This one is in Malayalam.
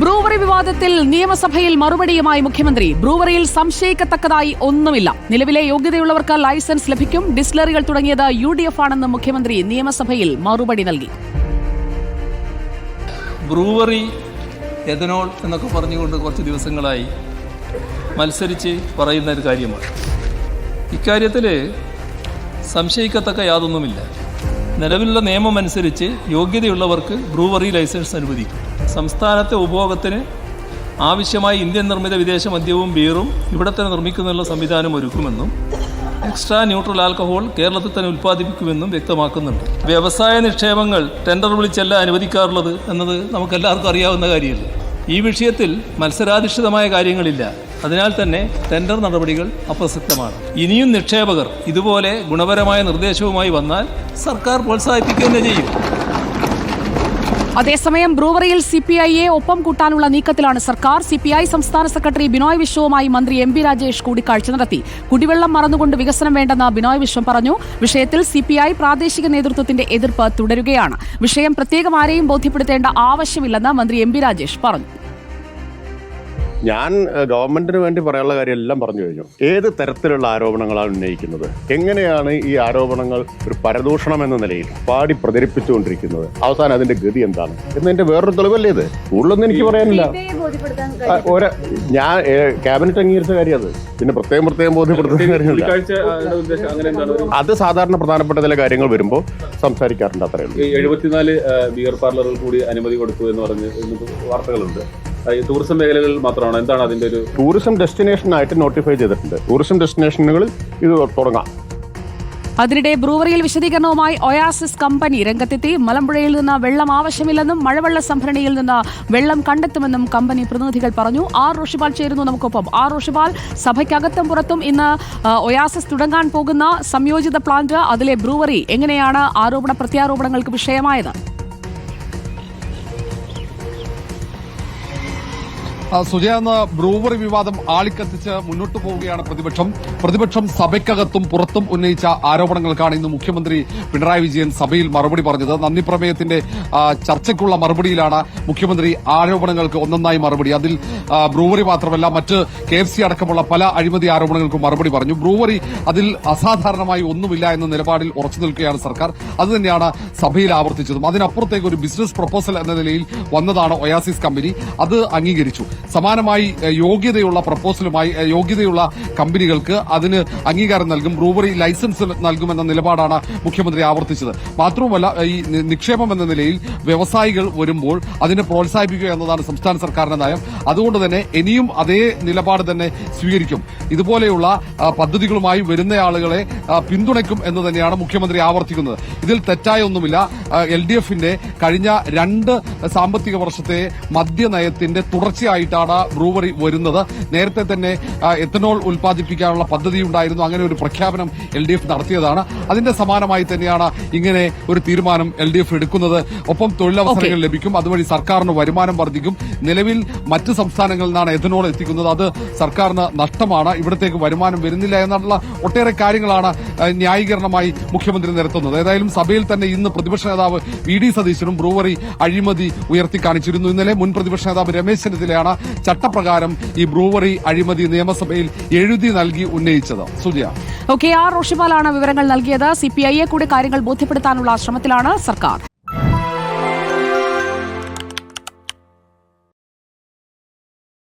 ബ്രൂവറി വിവാദത്തിൽ നിയമസഭയിൽ മറുപടിയുമായി മുഖ്യമന്ത്രി. ബ്രൂവറിയിൽ സംശയിക്കത്തക്കതായി ഒന്നുമില്ല. നിലവിലെ യോഗ്യതയുള്ളവർക്ക് ലൈസൻസ് ലഭിക്കും. ഡിസ്ലറികൾ തുടങ്ങിയത് യു ഡി എഫ് ആണെന്ന് മുഖ്യമന്ത്രി നിയമസഭയിൽ മറുപടി നൽകി. ബ്രൂവറി എഥനോൾ എന്നൊക്കെ പറഞ്ഞുകൊണ്ട് കുറച്ച് ദിവസങ്ങളായി മത്സരിച്ച് പറയുന്ന ഒരു കാര്യമാണ്. ഇക്കാര്യത്തിൽ സംശയിക്കത്തക്ക യാതൊന്നുമില്ല. നിലവിലുള്ള നിയമം അനുസരിച്ച് യോഗ്യതയുള്ളവർക്ക് ബ്രൂവറി ലൈസൻസ് അനുവദിക്കും. സംസ്ഥാനത്തെ ഉപഭോഗത്തിന് ആവശ്യമായ ഇന്ത്യൻ നിർമ്മിത വിദേശ മദ്യവും ബീറും ഇവിടെ തന്നെ നിർമ്മിക്കുന്നതിനുള്ള സംവിധാനം ഒരുക്കുമെന്നും എക്സ്ട്രാ ന്യൂട്രൽ ആൽക്കഹോൾ കേരളത്തിൽ തന്നെ ഉൽപ്പാദിപ്പിക്കുമെന്നും വ്യക്തമാക്കുന്നുണ്ട്. വ്യവസായ നിക്ഷേപങ്ങൾ ടെൻഡർ വിളിച്ചല്ല അനുവദിക്കാറുള്ളത് എന്നത് നമുക്കെല്ലാവർക്കും അറിയാവുന്ന കാര്യമല്ലേ? ഈ വിഷയത്തിൽ മത്സരാധിഷ്ഠിതമായ കാര്യങ്ങളില്ല. അതിനാൽ തന്നെ ടെൻഡർ നടപടികൾ അപ്രസക്തമാണ്. ഇനിയും നിക്ഷേപകർ ഇതുപോലെ ഗുണപരമായ നിർദ്ദേശവുമായി വന്നാൽ സർക്കാർ പ്രോത്സാഹിപ്പിക്കുക തന്നെ ചെയ്യും. അതേസമയം ബ്രൂവറിയിൽ സി പി ഒപ്പം കൂട്ടാനുള്ള നീക്കത്തിലാണ് സർക്കാർ. സി പി ഐ സംസ്ഥാന സെക്രട്ടറി ബിനോയ് വിശ്വവുമായി മന്ത്രി എം പി രാജേഷ് കൂടിക്കാഴ്ച നടത്തി. കുടിവെള്ളം മറന്നുകൊണ്ട് വികസനം വേണ്ടെന്ന് ബിനോയ് വിശ്വം പറഞ്ഞു. വിഷയത്തിൽ സി പി ഐ പ്രാദേശിക നേതൃത്വത്തിന്റെ എതിർപ്പ് തുടരുകയാണ്. വിഷയം പ്രത്യേകം ആരെയും ബോധ്യപ്പെടുത്തേണ്ട ആവശ്യമില്ലെന്ന് മന്ത്രി എം പി രാജേഷ് പറഞ്ഞു. ഞാൻ ഗവൺമെന്റിന് വേണ്ടി പറയാനുള്ള കാര്യം എല്ലാം പറഞ്ഞു കഴിഞ്ഞു. ഏത് തരത്തിലുള്ള ആരോപണങ്ങളാണ് ഉന്നയിക്കുന്നത്? എങ്ങനെയാണ് ഈ ആരോപണങ്ങൾ ഒരു പരദൂഷണം എന്ന നിലയിൽ പാടി പ്രചരിപ്പിച്ചുകൊണ്ടിരിക്കുന്നത്? അവസാനം അതിന്റെ ഗതി എന്താണ്? എന്നതിന്റെ വേറൊരു തെളിവല്ലേ ഇത്? കൂടുതലൊന്നും എനിക്ക് പറയാനില്ല. ഒര ഞാൻ ക്യാബിനറ്റ് അംഗീകരിച്ച കാര്യം അത് പിന്നെ പ്രത്യേകം പ്രത്യേകം ബോധ്യപ്പെടുത്തുന്ന കാര്യമില്ല. കൂടിക്കാഴ്ചയുടെ ഉദ്ദേശം അങ്ങനെ എന്താണ്? അത് സാധാരണ പ്രധാനപ്പെട്ട ചില കാര്യങ്ങൾ വരുമ്പോൾ സംസാരിക്കാറുണ്ട് അത്രയുള്ളൂ എഴുപത്തിനാല് ബിയർ പാർലറുകൾ കൂടി അനുമതി കൊടുത്തു എന്ന് പറഞ്ഞ് വാർത്തകളുണ്ട്. ടൂറിസം മേഖലകളിൽ മാത്രമാണ്? എന്താണ് അതിന്റെ ഒരു ടൂറിസം ഡെസ്റ്റിനേഷനായിട്ട് നോട്ടിഫൈ ചെയ്തിട്ടുണ്ട്. ടൂറിസം ഡെസ്റ്റിനേഷനുകളിൽ ഇത് തുടങ്ങാം. അതിനിടെ ബ്രൂവറിയിൽ വിശദീകരണവുമായി ഒയാസിസ് കമ്പനി രംഗത്തെത്തി. മലമ്പുഴയിൽ നിന്ന് വെള്ളം ആവശ്യമില്ലെന്നും മഴവെള്ള സംഭരണിയിൽ നിന്ന് വെള്ളം കണ്ടെത്തുമെന്നും കമ്പനി പ്രതിനിധികൾ പറഞ്ഞു. ആർ ഋഷിപാൽ ചേരുന്നു നമുക്കൊപ്പം. ആർ ഋഷിപാൽ സഭയ്ക്കകത്തും പുറത്തും ഇന്ന് ഒയാസിസ് തുടങ്ങാൻ പോകുന്ന സംയോജിത പ്ലാന്റ് അതിലെ ബ്രൂവറി എങ്ങനെയാണ് ആരോപണ പ്രത്യാരോപണങ്ങൾക്ക് വിഷയമായത്? ആ, സുജയ ബ്രൂവറി വിവാദം ആളിക്കത്തിച്ച് മുന്നോട്ട് പോവുകയാണ് പ്രതിപക്ഷം. പ്രതിപക്ഷം സഭയ്ക്കകത്തും പുറത്തും ഉന്നയിച്ച ആരോപണങ്ങൾക്കാണ് ഇന്ന് മുഖ്യമന്ത്രി പിണറായി വിജയൻ സഭയിൽ മറുപടി പറഞ്ഞത്. നന്ദി പ്രമേയത്തിന്റെ ചർച്ചയ്ക്കുള്ള മറുപടിയിലാണ് മുഖ്യമന്ത്രി ആരോപണങ്ങൾക്ക് ഒന്നൊന്നായി മറുപടി. അതിൽ ബ്രൂവറി മാത്രമല്ല മറ്റ് കെ എഫ് സി അടക്കമുള്ള പല അഴിമതി ആരോപണങ്ങൾക്കും മറുപടി പറഞ്ഞു. ബ്രൂവറി അതിൽ അസാധാരണമായി ഒന്നുമില്ല എന്ന നിലപാടിൽ ഉറച്ചു നിൽക്കുകയാണ് സർക്കാർ. അതുതന്നെയാണ് സഭയിൽ ആവർത്തിച്ചതും. അതിനപ്പുറത്തേക്ക് ഒരു ബിസിനസ് പ്രപ്പോസൽ എന്ന നിലയിൽ വന്നതാണ് ഒയാസിസ് കമ്പനി. അത് അംഗീകരിച്ചു. സമാനമായി യോഗ്യതയുള്ള പ്രപ്പോസലുമായി യോഗ്യതയുള്ള കമ്പനികൾക്ക് അതിന് അംഗീകാരം നൽകും ബ്രൂവറി ലൈസൻസ് നൽകുമെന്ന നിലപാടാണ് മുഖ്യമന്ത്രി ആവർത്തിച്ചത്. മാത്രവുമല്ല ഈ നിക്ഷേപം എന്ന നിലയിൽ വ്യവസായികൾ വരുമ്പോൾ അതിനെ പ്രോത്സാഹിപ്പിക്കുക എന്നതാണ് സംസ്ഥാന സർക്കാരിന്റെ നയം. അതുകൊണ്ട് തന്നെ ഇനിയും അതേ നിലപാട് തന്നെ സ്വീകരിക്കും. ഇതുപോലെയുള്ള പദ്ധതികളുമായി വരുന്ന ആളുകളെ പിന്തുണയ്ക്കും എന്ന് തന്നെയാണ് മുഖ്യമന്ത്രി ആവർത്തിക്കുന്നത്. ഇതിൽ തെറ്റായ ഒന്നുമില്ല. എൽ ഡി എഫിന്റെ കഴിഞ്ഞ രണ്ട് സാമ്പത്തിക വർഷത്തെ മദ്യനയത്തിന്റെ തുടർച്ചയായിട്ടാണ് ബ്രൂവറി വരുന്നത്. നേരത്തെ തന്നെ എത്തനോൾ ഉൽപ്പാദിപ്പിക്കാനുള്ള പദ്ധതി ഉണ്ടായിരുന്നു അങ്ങനെ ഒരു പ്രഖ്യാപനം എൽ ഡി എഫ് നടത്തിയതാണ്. അതിന്റെ സമാനമായി തന്നെയാണ് ഇങ്ങനെ ഒരു തീരുമാനം എൽ ഡി എഫ് എടുക്കുന്നത്. ഒപ്പം തൊഴിലവസരങ്ങൾ ലഭിക്കും. അതുവഴി സർക്കാരിന് വരുമാനം വർദ്ധിക്കും. നിലവിൽ മറ്റ് സംസ്ഥാനങ്ങളിൽ നിന്നാണ് എഥനോൾ എത്തിക്കുന്നത്. അത് സർക്കാരിന് നഷ്ടമാണ്. ഇവിടത്തേക്ക് വരുമാനം വരുന്നില്ല എന്നുള്ള ഒട്ടേറെ കാര്യങ്ങളാണ് ന്യായീകരണമായി മുഖ്യമന്ത്രി നിരത്തുന്നത്. ഏതായാലും സഭയിൽ തന്നെ ഇന്ന് പ്രതിപക്ഷ നേതാവ് വി ഡി സതീശനും ബ്രൂവറി അഴിമതി ഉയർത്തി കാണിച്ചിരുന്നു. ഇന്നലെ മുൻ പ്രതിപക്ഷ നേതാവ് രമേശ് ചെന്നിത്തലയാണ് ചട്ടപ്രകാരം ഈ ബ്രൂവറി അഴിമതി നിയമസഭയിൽ എഴുതി നൽകി ഉന്നയിച്ചത്. സുജയ. ഓക്കെ ആർ റോഷിമാലാണ് വിവരങ്ങൾ നൽകിയത്. സി പി ഐയെ കൂടി കാര്യങ്ങൾ ബോധ്യപ്പെടുത്താനുള്ള ശ്രമത്തിലാണ് സർക്കാർ.